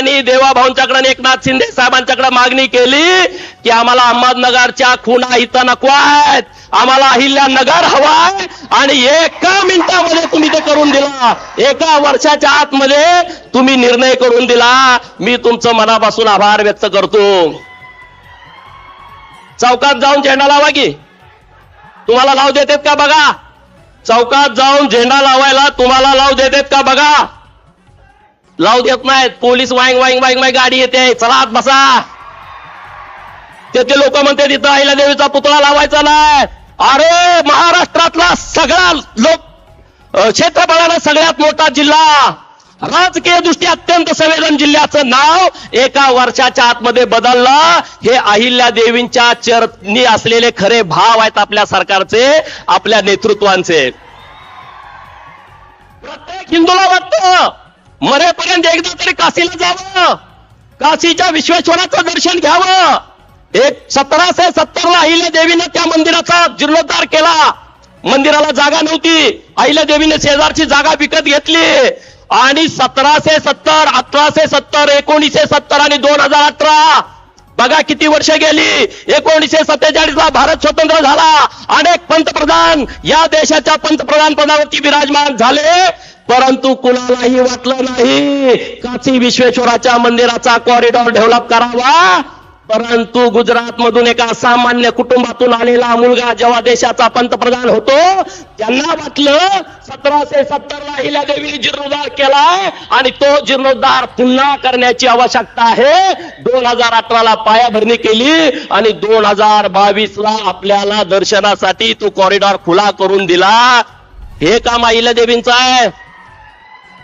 आणि देवाभाऊंच्याकडे एकनाथ शिंदे साहेबांच्याकडे मागणी केली की आम्हाला अहमदनगरच्या खुणा इथं नको आहेत. आम्हाला अहिल्यानगर हवाय. आणि एका मिनिटामध्ये तुम्ही ते करून दिला. एका वर्षाच्या आतमध्ये तुम्ही निर्णय करून दिला. मी तुमचं मनापासून आभार व्यक्त करतो. चौकात जाऊन झेंडा लावा की. तुम्हाला लाव देतात का बघा? चौकात जाऊन झेंडा लावायला तुम्हाला लाव देतात का बघा? लावू देत नाहीत. पोलीस वाईंग वाईंग वाईंग वाईंग गाडी येते. चला आत बसा. त्याचे लोक म्हणते तिथं आईला देवीचा पुतळा लावायचा नाही. अरे महाराष्ट्रातला सगळा लोक क्षेत्रफळाला सगळ्यात मोठा जिल्हा. राजकीय दृष्ट्या अत्यंत संवेदन जिल्ह्याचं नाव एका वर्षाच्या आतमध्ये बदललं. हे अहिल्या देवींच्या चरणी असलेले खरे भाव आहेत आपल्या सरकारचे आपल्या नेतृत्वांचे. प्रत्येक हिंदूला वाटतं मरेपर्यंत एकदा तरी काशीला जावं. काशीच्या विश्वेश्वराचं दर्शन घ्यावं. एक सतराशे सत्तर ला अहिल्या देवीने त्या मंदिराचा जीर्णोद्धार केला. मंदिराला जागा नव्हती. अहिल्या देवीने शेजारची जागा विकत घेतली. आणि सतराशे सत्तर अठराशे सत्तर एकोणीसशे सत्तर आणि दोन हजार अठरा बघा किती वर्ष गेली. एकोणीशे सत्तेचाळीस ला भारत स्वतंत्र झाला. अनेक पंतप्रधान या देशाच्या पंतप्रधान पदावरती विराजमान झाले. परंतु कुणालाही वाटलं नाही. काची विश्वेश्वराच्या मंदिराचा कॉरिडॉर डेव्हलप करावा. परंतु गुजरात मधून एका सामान्य कुटुंबातून आलेला मुलगा जेव्हा देशाचा पंतप्रधान होतो त्यांना वाटलं सतराशे सत्तर ला हिल्या देवी जीर्णोद्धार केलाय आणि तो जीर्णोद्धार पुन्हा करण्याची आवश्यकता आहे. दोन हजार अठरा ला पायाभरणी केली आणि दोन हजार बावीस ला आपल्याला दर्शनासाठी तो कॉरिडॉर खुला करून दिला. हे काम अहिल्या देवींचं आहे.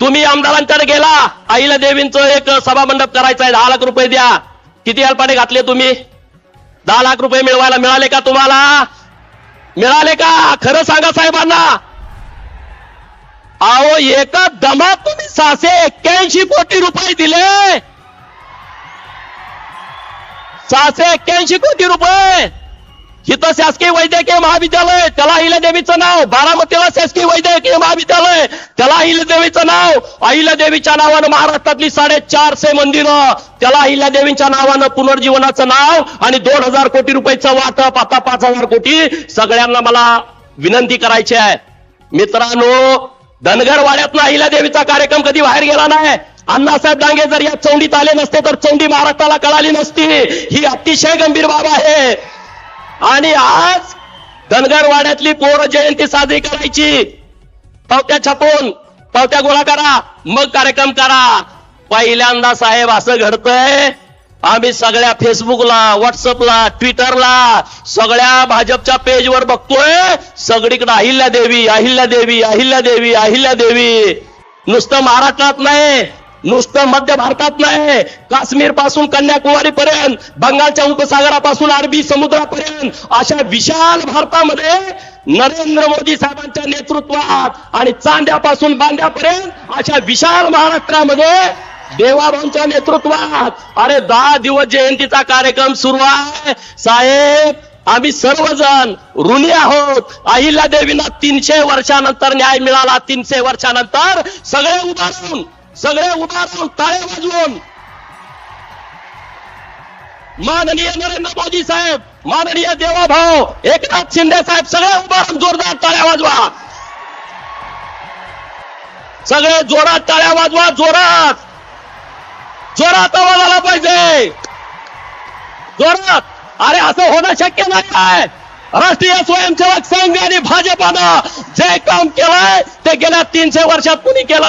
तुम्ही आमदारांकडे गेला आईला देवींचं एक सभामंडप करायचं आहे दहा लाख रुपये द्या. किती अल्पाने घातले तुम्ही? दहा लाख रुपये मिळवायला मिळाले का तुम्हाला? मिळाले का? खरं सांगा साहेबांना. अहो एका दमात तुम्ही सहाशे एक्क्याऐंशी कोटी रुपये दिले. सहाशे एक्क्याऐंशी कोटी रुपये. इथं शासकीय वैद्यकीय महाविद्यालय त्याला अहिल्यादेवीचं नाव बारामतीला शासकीय शासकीय महाविद्यालय त्याला अहिल्यादेवीचं नाव. अहिल्यादेवीच्या नावानं महाराष्ट्रातली साडेचारशे मंदिरं. त्याला अहिल्यादेवींच्या नावानं पुनर्जीवनाचं नाव आणि दोन हजार कोटी रुपयाचं वाटप आता पाच हजार कोटी सगळ्यांना मला विनंती करायची आहे. मित्रांनो धनगरवाड्यातनं अहिल्यादेवीचा कार्यक्रम कधी बाहेर गेला नाही? अण्णासाहेब डांगे जर या चौंडीत आले नसते तर चौंडी महाराष्ट्राला कळाली नसती. ही अतिशय गंभीर बाब आहे. आणि आज धनगरवाड्यातली पोर जयंती साजरी करायची. पावत्या छापून पावत्या गोळा करा मग कार्यक्रम करा. पहिल्यांदा साहेब असं घडतंय आम्ही सगळ्या फेसबुकला व्हॉट्सअपला ट्विटरला सगळ्या भाजपच्या पेजवर बघतोय सगळीकडे अहिल्या देवी अहिल्या देवी अहिल्या देवी अहिल्या देवी. नुसतं महाराष्ट्रात नाही नुसतं मध्य भारतात नाही काश्मीरपासून कन्याकुमारी पर्यंत बंगालच्या उपसागरापासून अरबी समुद्रापर्यंत अशा विशाल भारतामध्ये नरेंद्र मोदी साहेबांच्या नेतृत्वात आणि चांद्यापासून बांद्यापर्यंत अशा विशाल महाराष्ट्रामध्ये देवाभाऊंच्या नेतृत्वात. अरे दहा दिवस जयंतीचा कार्यक्रम सुरू आहे. साहेब आम्ही सर्वजण ऋणी आहोत. अहिल्या देवीला तीनशे वर्षानंतर न्याय मिळाला. तीनशे वर्षानंतर सगळे उभारून सगळे उभारून टाळे वाजवून माननीय नरेंद्र मोदी साहेब माननीय देवाभाऊ एकनाथ शिंदे साहेब सगळे उभारून जोरदार टाळ्या वाजवा. सगळे जोरात टाळ्या वाजवा जोरात. जोरात आवाज आला पाहिजे. जोरात. अरे असं होणं शक्य नाही काय राष्ट्रीय स्वयंसेवक संघ आणि भाजपानं जे काम केलंय ते गेल्या तीनशे वर्षात कुणी केलं